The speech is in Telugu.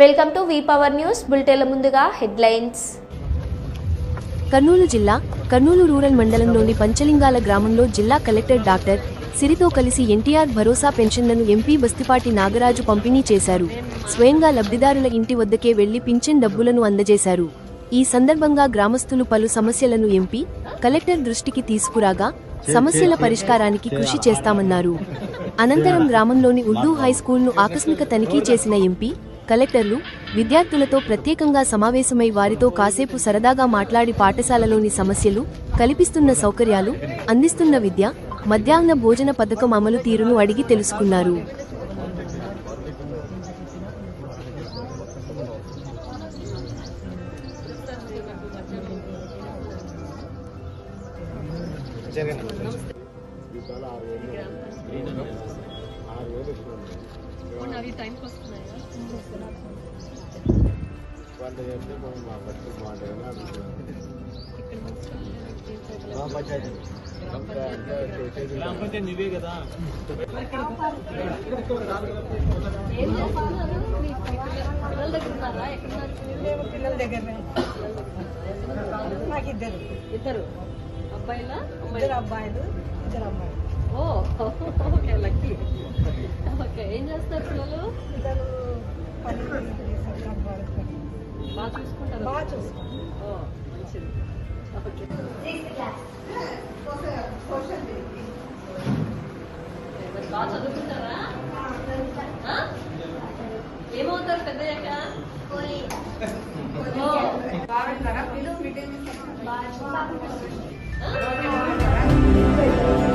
Welcome to V power news బులెటిన్ల ముందుగా హెడ్లైన్స్. కర్నూలు జిల్లా కర్నూలు రూరల్ మండలంలోని పంచలింగాల గ్రామంలో జిల్లా కలెక్టర్ డాక్టర్ సిరితో కలిసి ఎన్టీఆర్ భరోసా పెన్షన్లను ఎంపీ బస్తిపాటి నాగరాజు పంపిణీ చేశారు. స్వయంగా లబ్ధిదారుల ఇంటి వద్దకే వెళ్ళి పింఛన్ డబ్బులను అందజేశారు. ఈ సందర్భంగా గ్రామస్తులు పలు సమస్యలను ఎంపీ కలెక్టర్ దృష్టికి తీసుకురాగా సమస్యల పరిష్కారానికి కృషి చేస్తామన్నారు. అనంతరం గ్రామంలోని ఉర్దూ హైస్కూల్ను ఆకస్మిక తనిఖీ చేసిన ఎంపీ కలెక్టర్లు విద్యార్థులతో ప్రత్యేకంగా సమావేశమై వారితో కాసేపు సరదాగా మాట్లాడి పాఠశాలలోని సమస్యలు కల్పిస్తున్న సౌకర్యాలు అందిస్తున్న విద్య మధ్యాహ్న భోజన పథకం అమలు తీరును అడిగి తెలుసుకున్నారు. వాళ్ళు మనం మా బాగుంటుందని అడుగుతున్నాం పిల్లల నాకు ఇద్దరు. ఇద్దరు? అబ్బాయిలా? ఇద్దరు అబ్బాయిలు ఇద్దరు అమ్మాయిలు. ఓ ఓకే లక్కీ ఓకే బాగా చూసుకుంటారు బాగా చదువుకుంటారా? ఏమవుతారు పెద్దయ్యాక ఓ. ఆ?